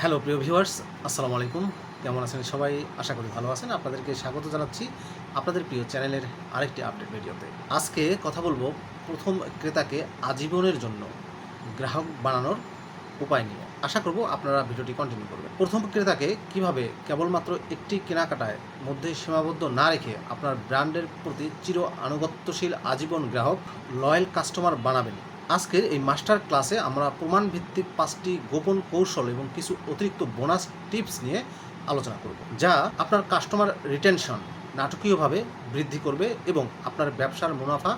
Hello প্রিয় viewers, আসসালামু আলাইকুম। কেমন আছেন সবাই? আশা করি ভালো আছেন। আপনাদেরকে স্বাগত জানাচ্ছি আপনাদের প্রিয় চ্যানেলের আরেকটি আপডেট ভিডিওতে। আজকে কথা বলব প্রথম ক্রেতাকে আজীবনের জন্য গ্রাহক বানানোর উপায় নিয়ে। আশা করব আপনারা ভিডিওটি কন্টিনিউ করবেন। প্রথম ক্রেতাকে কীভাবে কেবলমাত্র একটি কেনাকাটায় মধ্যে সীমাবদ্ধ না রেখে আপনার ব্র্যান্ডের প্রতি চির আনুগত্যশীল আজীবন গ্রাহক লয়াল কাস্টমার বানাবেন? আজকের এই মাস্টার ক্লাসে আমরা প্রমাণ ভিত্তিক পাঁচটি গোপন কৌশল এবং কিছু অতিরিক্ত বোনাস টিপস নিয়ে আলোচনা করব, যা আপনার কাস্টমার রিটেনশন, নাটকীয়ভাবে বৃদ্ধি করবে এবং আপনার ব্যবসার মুনাফা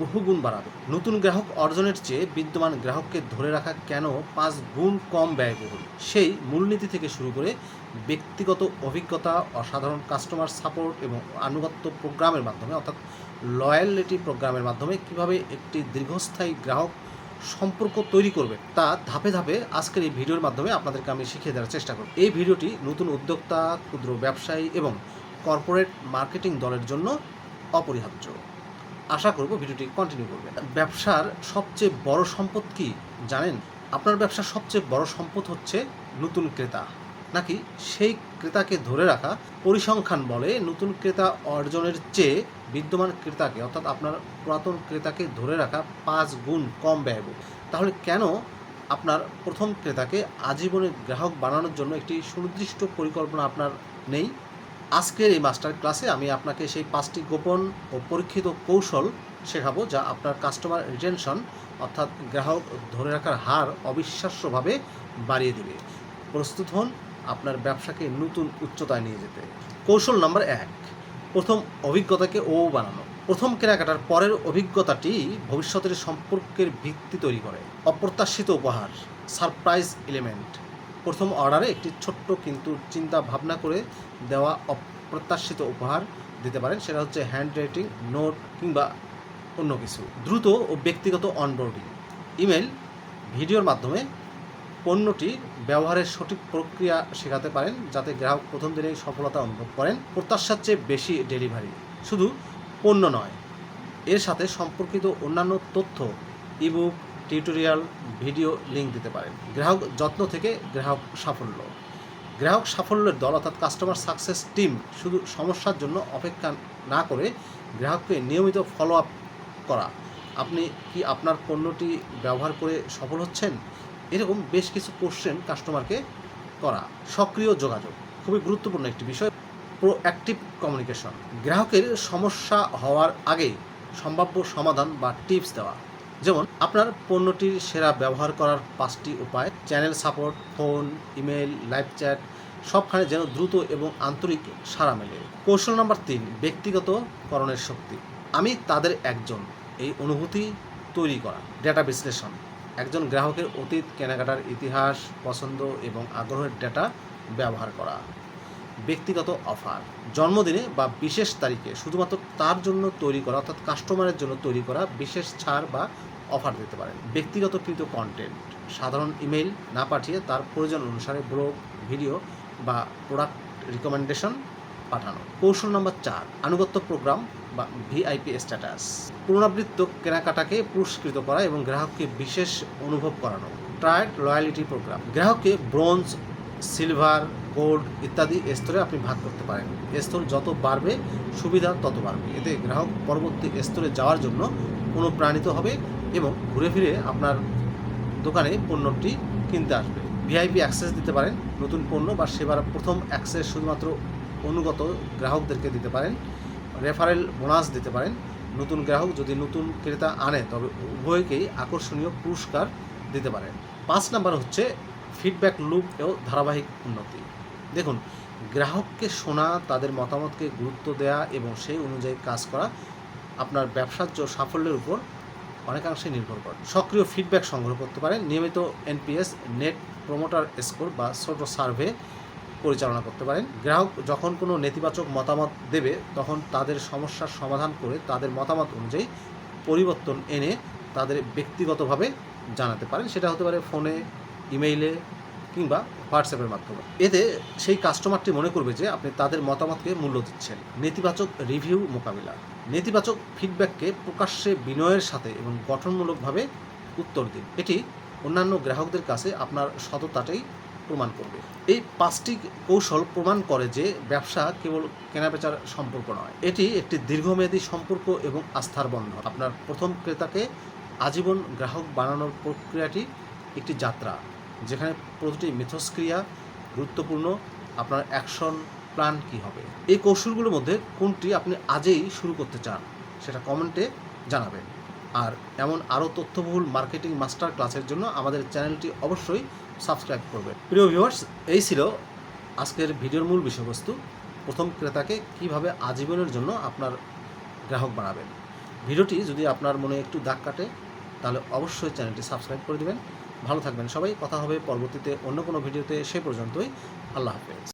বহুগুণ বাড়াবে। নতুন গ্রাহক অর্জনের চেয়ে বিদ্যমান গ্রাহককে ধরে রাখা কেন পাঁচ গুণ কম ব্যয়বহুল সেই মূলনীতি থেকে শুরু করে ব্যক্তিগত অভিজ্ঞতা, অসাধারণ কাস্টমার সাপোর্ট এবং আনুগত্য প্রোগ্রামের মাধ্যমে, অর্থাৎ লয়ালিটি প্রোগ্রামের মাধ্যমে কীভাবে একটি দীর্ঘস্থায়ী গ্রাহক সম্পর্ক তৈরি করবে, তা ধাপে ধাপে আজকের এই ভিডিওর মাধ্যমে আপনাদেরকে আমি শিখিয়ে দেওয়ার চেষ্টা করব। এই ভিডিওটি নতুন উদ্যোক্তা, ক্ষুদ্র ব্যবসায়ী এবং কর্পোরেট মার্কেটিং দলের জন্য অপরিহার্য। আশা করব ভিডিওটি কন্টিনিউ করবে ব্যবসার সবচেয়ে বড় সম্পদ কি জানেন? আপনার ব্যবসার সবচেয়ে বড় সম্পদ হচ্ছে নতুন ক্রেতা। নাকি সেই ক্রেতাকে ধরে রাখা, পরিসংখ্যান বলে নতুন ক্রেতা অর্জনের চেয়ে বিদ্যমান ক্রেতাকে, অর্থাৎ আপনার পুরাতন ক্রেতাকে ধরে রাখা পাঁচ গুণ কম ব্যয়বহুল। তাহলে কেন আপনার প্রথম ক্রেতাকে আজীবনের গ্রাহক বানানোর জন্য একটি সুনির্দিষ্ট পরিকল্পনা আপনার নেই? আজকের এই মাস্টার ক্লাসে আমি আপনাকে সেই পাঁচটি গোপন ও পরীক্ষিত কৌশল শেখাবো যা আপনার কাস্টমার রিটেনশন, অর্থাৎ গ্রাহক ধরে রাখার হার অবিশ্বাস্যভাবে বাড়িয়ে দেবে। প্রস্তুত হন আপনার ব্যবসাকে নতুন উচ্চতায় নিয়ে যেতে। কৌশল নাম্বার এক, প্রথম অভিজ্ঞতাকে ও বানানো। প্রথম কেনাকাটার পরের অভিজ্ঞতাটি ভবিষ্যতের সম্পর্কের ভিত্তি তৈরি করে। অপ্রত্যাশিত উপহার, সারপ্রাইজ এলিমেন্ট প্রথম অর্ডারে একটি ছোট্ট কিন্তু চিন্তা ভাবনা করে দেওয়া অপ্রত্যাশিত উপহার দিতে পারেন। সেটা হচ্ছে হ্যান্ড রাইটিং নোট কিংবা অন্য কিছু। দ্রুত ও ব্যক্তিগত অনবোর্ডিং ইমেল ভিডিওর মাধ্যমে পণ্যটি ব্যবহারের সঠিক প্রক্রিয়া শেখাতে পারেন, যাতে গ্রাহক প্রথম দিনেই সফলতা অনুভব করেন। প্রত্যাশার চেয়ে বেশি ডেলিভারি শুধু পণ্য নয়, এর সাথে সম্পর্কিত অন্যান্য তথ্য ইবুক টিউটোরিয়াল, ভিডিও লিঙ্ক দিতে পারেন। গ্রাহক যত্ন থেকে গ্রাহক সাফল্য। গ্রাহক সাফল্যের দল অর্থাৎ কাস্টমার সাকসেস টিম শুধু সমস্যার জন্য অপেক্ষা না করে গ্রাহককে নিয়মিত ফলো আপ করা। আপনি কি আপনার পণ্যটি ব্যবহার করে সফল হচ্ছেন? এরকম বেশ কিছু কোশ্চেন কাস্টমারকে করা। সক্রিয় যোগাযোগ, খুবই গুরুত্বপূর্ণ একটি বিষয়। প্রোঅ্যাক্টিভ কমিউনিকেশন গ্রাহকের সমস্যা হওয়ার আগে সম্ভাব্য সমাধান বা টিপস দেওয়া। যেমন, আপনার পণ্যটির সেরা ব্যবহার করার পাঁচটি উপায়, channel support, phone, email, live chat, সবখানে যেন দ্রুত এবং আন্তরিক সাড়া মেলে। কৌশল নাম্বার তিন ব্যক্তিগত করণের শক্তি। আমি তাদের একজন, এই অনুভূতি তৈরি করা। ডেটা বিশ্লেষণ। একজন গ্রাহকের অতীত, কেনাকাটার ইতিহাস, পছন্দ এবং আগ্রহের ডেটা ব্যবহার করা। ব্যক্তিগত অফার। জন্মদিনে বা বিশেষ তারিখে শুধুমাত্র তার জন্য তৈরি করা অর্থাৎ কাস্টমারের জন্য তৈরি করা বিশেষ ছাড় বা অফার দিতে পারেন। ব্যক্তিগতকৃত কন্টেন্ট সাধারণ ইমেল না পাঠিয়ে তার প্রয়োজন অনুসারে ব্লগ ভিডিও বা প্রোডাক্ট রিকমেন্ডেশন পাঠানো। কৌশল নম্বর চার, আনুগত্য প্রোগ্রাম বা ভিআইপি স্ট্যাটাস পুনরাবৃত্ত কেনাকাটাকে পুরস্কৃত করা এবং গ্রাহককে বিশেষ অনুভব করানো। ট্রায়াড লয়ালিটি প্রোগ্রাম গ্রাহককে ব্রোঞ্জ সিলভার গোল্ড ইত্যাদি স্তরে আপনি ভাগ করতে পারেন। স্তর যত বাড়বে সুবিধা তত বাড়বে। এতে গ্রাহক পরবর্তী স্তরে যাওয়ার জন্য অনুপ্রাণিত হবে এবং ঘুরে ফিরে আপনার দোকানে পণ্যটি কিনতে আসবে। ভিআইপি অ্যাক্সেস দিতে পারেন, নতুন পণ্য বা সেবার প্রথম অ্যাক্সেস শুধুমাত্র অনুগত গ্রাহকদেরকে দিতে পারেন। রেফারেল বোনাস দিতে পারেন। নতুন গ্রাহক যদি নতুন ক্রেতা আনে, তবে উভয়কেই আকর্ষণীয় পুরস্কার দিতে পারেন। পাঁচ নাম্বার হচ্ছে ফিডব্যাক লুপ ও ধারাবাহিক উন্নতি। দেখুন, গ্রাহককে শোনা, তাদের মতামতকে গুরুত্ব দেওয়া এবং সেই অনুযায়ী কাজ করা আপনার ব্যবসার জ- সাফল্যের উপর অনেকাংশে নির্ভর করে। সক্রিয় ফিডব্যাক সংগ্রহ করতে পারেন। নিয়মিত এনপিএস নেট প্রমোটার স্কোর বা ছোট সার্ভে পরিচালনা করতে পারেন। গ্রাহক যখন কোনো নেতিবাচক মতামত দেবে, তখন তাদের সমস্যার সমাধান করে তাদের মতামত অনুযায়ী পরিবর্তন এনে তাদের ব্যক্তিগতভাবে জানাতে পারেন। সেটা হতে পারে ফোনে, ইমেইলে কিংবা হোয়াটসঅ্যাপের মাধ্যমে। এতে সেই কাস্টমারটি মনে করবে যে আপনি তাদের মতামতকে মূল্য দিচ্ছেন। নেতিবাচক রিভিউ মোকাবিলা। নেতিবাচক ফিডব্যাককে প্রকাশ্যে বিনয়ের সাথে এবং গঠনমূলকভাবে উত্তর দিন। এটি অন্যান্য গ্রাহকদের কাছে আপনার সততাটাই প্রমাণ করবে। এই পাঁচটি কৌশল প্রমাণ করে যে ব্যবসা কেবল কেনাবেচার সম্পর্ক নয়। এটি একটি দীর্ঘমেয়াদী সম্পর্ক এবং আস্থার বন্ধন। আপনার প্রথম ক্রেতাকে আজীবন গ্রাহক বানানোর প্রক্রিয়াটি একটি যাত্রা। যেখানে প্রতিটি মিথস্ক্রিয়া গুরুত্বপূর্ণ, আপনার অ্যাকশন প্ল্যান কী হবে? এই কৌশলগুলোর মধ্যে কোনটি আপনি আজই শুরু করতে চান, সেটা কমেন্টে জানাবেন। আর এমন আরও তথ্যবহুল মার্কেটিং মাস্টার ক্লাসের জন্য আমাদের চ্যানেলটি অবশ্যই সাবস্ক্রাইব করবেন। প্রিয় ভিউয়ার্স, এই ছিল আজকের ভিডিওর মূল বিষয়বস্তু। প্রথম ক্রেতাকে কীভাবে আজীবনের জন্য আপনার গ্রাহক বানাবেন? ভিডিওটি যদি আপনার মনে একটু দাগ কাটে, তাহলে অবশ্যই চ্যানেলটি সাবস্ক্রাইব করে দিবেন। ভালো থাকবেন সবাই। কথা হবে পরবর্তীতে অন্য কোনো ভিডিওতে। সে পর্যন্তই আল্লাহ হাফেজ।